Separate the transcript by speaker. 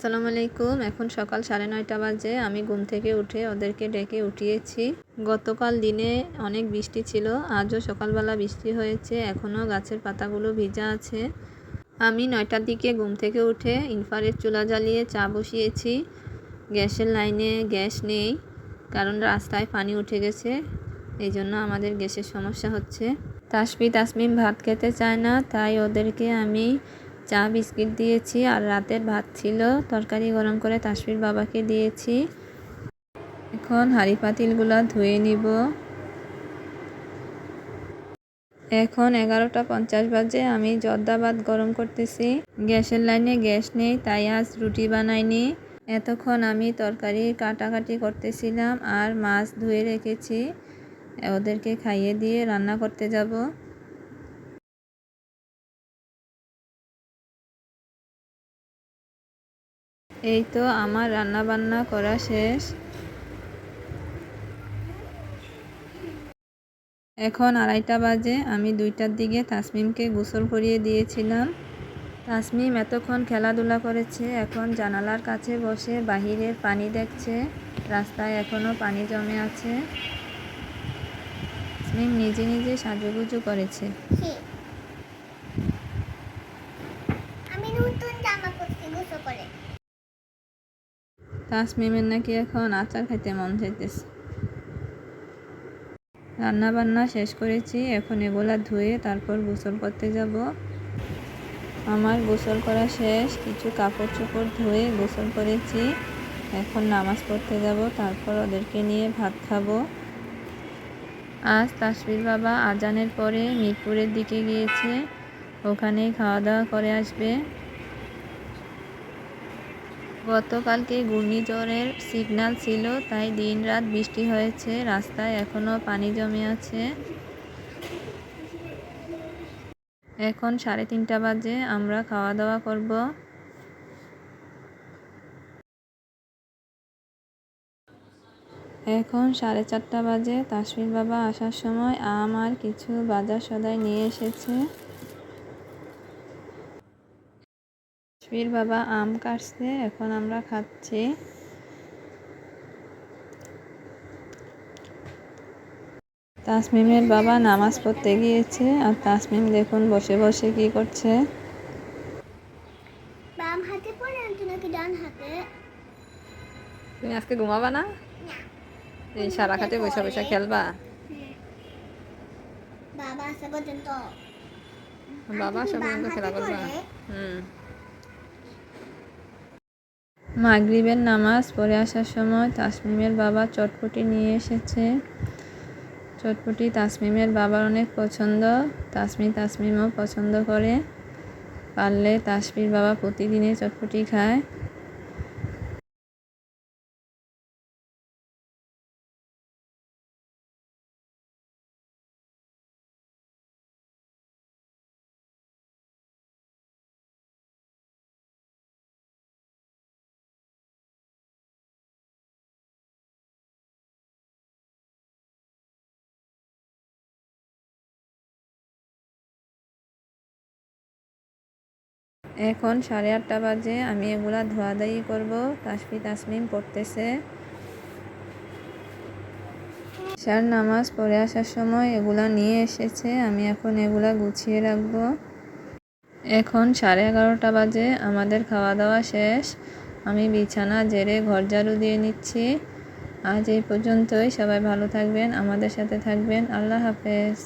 Speaker 1: আসসালামু আলাইকুম। এখন সকাল সাড়ে নয়টা বাজে। আমি ঘুম থেকে উঠে ওদেরকে ডেকে উঠিয়েছি। গতকাল দিনে অনেক বৃষ্টি ছিল। আজও সকালবেলা বৃষ্টি হয়েছে। এখনও গাছের পাতাগুলো ভিজা আছে। আমি নয়টার দিকে ঘুম থেকে উঠে ইনফারের চুলা জ্বালিয়ে চা বসিয়েছি। গ্যাসের লাইনে গ্যাস নেই, কারণ রাস্তায় পানি উঠে গেছে। এই জন্য আমাদের গ্যাসের সমস্যা হচ্ছে। তাসমি তাসমিম ভাত খেতে চায় না, তাই ওদেরকে আমি চা, বিস্কিট দিয়েছি আর রাতের ভাত ছিল। তরকারি গরম করে তাসমির বাবাকে দিয়েছি। এখন হাঁড়ি পাতিলগুলো ধুয়ে নিব। এখন এগারোটা পঞ্চাশ বাজে, আমি জর্দা ভাত গরম করতেছি। গ্যাসের লাইনে গ্যাস নেই, তাই আজ রুটি বানাইনি। এতক্ষণ আমি তরকারি কাটাকাটি করতেছিলাম আর মাছ ধুয়ে রেখেছি। ওদেরকে খাইয়ে দিয়ে রান্না করতে যাব। এই তো আমার রান্না বান্না করা শেষ। এখন আড়াইটা বাজে, আমি দুইটার দিকে তাসমিমকে গোসল করিয়ে দিয়েছিলাম। তাসমিম এতক্ষণ খেলাধুলা করেছে, এখন জানালার কাছে বসে বাহিরের পানি দেখছে, রাস্তায় এখনও পানি জমে আছে। তাসমিম নিজে নিজে সাজুগুজু করেছে
Speaker 2: ছি। আমি নতুন জামা পরছি গোসল করে
Speaker 1: তাসমিমের নাকি এখন আচার খাইতে মন চাইতেছে রান্না বান্না শেষ করেছি, এখন এগুলা ধুয়ে তারপর গোসল করতে যাব। আমার গোসল করা শেষ, কিছু কাপড় চোপড় ধুয়ে গোসল করেছি। এখন নামাজ পড়তে যাব, তারপর ওদেরকে নিয়ে ভাত খাব। আজ তাসবির বাবা আজানের পরে মিরপুরের দিকে গিয়েছে, ওখানেই খাওয়া দাওয়া করে আসবে। গতকালকে ঘূর্ণিঝড়ের সিগন্যাল ছিল, তাই দিন রাত বৃষ্টি হয়েছে, রাস্তায় এখনও পানি জমে আছে। এখন সাড়ে তিনটা বাজে, আমরা খাওয়া দাওয়া করব। এখন সাড়ে চারটা বাজে, তাসমির বাবা আসার সময় আম আর কিছু বাজার সদাই নিয়ে এসেছে। তাসমির বাবা আম কাটছে এখন আমরা খাচ্ছি। তাসমিমের বাবা নামাজ পড়তে গিয়েছে আর তাসমিম দেখুন বসে বসে কি করছে।
Speaker 2: বাম হাতে পরে আনতো নাকি ডান হাতে?
Speaker 1: তুমি আজকে ঘুমাবা না? এই সারা খাতে বসে বসে খেলবা?
Speaker 2: বাবা আসা পর্যন্ত।
Speaker 1: বাবা
Speaker 2: বাম
Speaker 1: পর্যন্ত খেলা করবা? হুম। মাগরিবের নামাজ পড়ে আসার সময় তাসমিমের বাবা চটপটি নিয়ে এসেছে। চটপটি তাসমিমের বাবার অনেক পছন্দ। তাসমি তাসমিমও পছন্দ করে। পারলে তাসমির বাবা প্রতিদিনই চটপটি খায়। এখন সাড়ে আটটা বাজে, আমি এগুলা ধোয়াধাই করব। তাসমি তাসমিম পড়তেছে স্যার নামাজ পড়ে আসার সময় এগুলা নিয়ে এসেছে, আমি এখন এগুলা গুছিয়ে রাখব। এখন সাড়ে এগারোটা বাজে, আমাদের খাওয়া দাওয়া শেষ। আমি বিছানা জেরে ঘর ঝাড়ু দিয়ে নিচ্ছি। আজ এই পর্যন্তই, সবাই ভালো থাকবেন, আমাদের সাথে থাকবেন। আল্লাহ হাফেজ।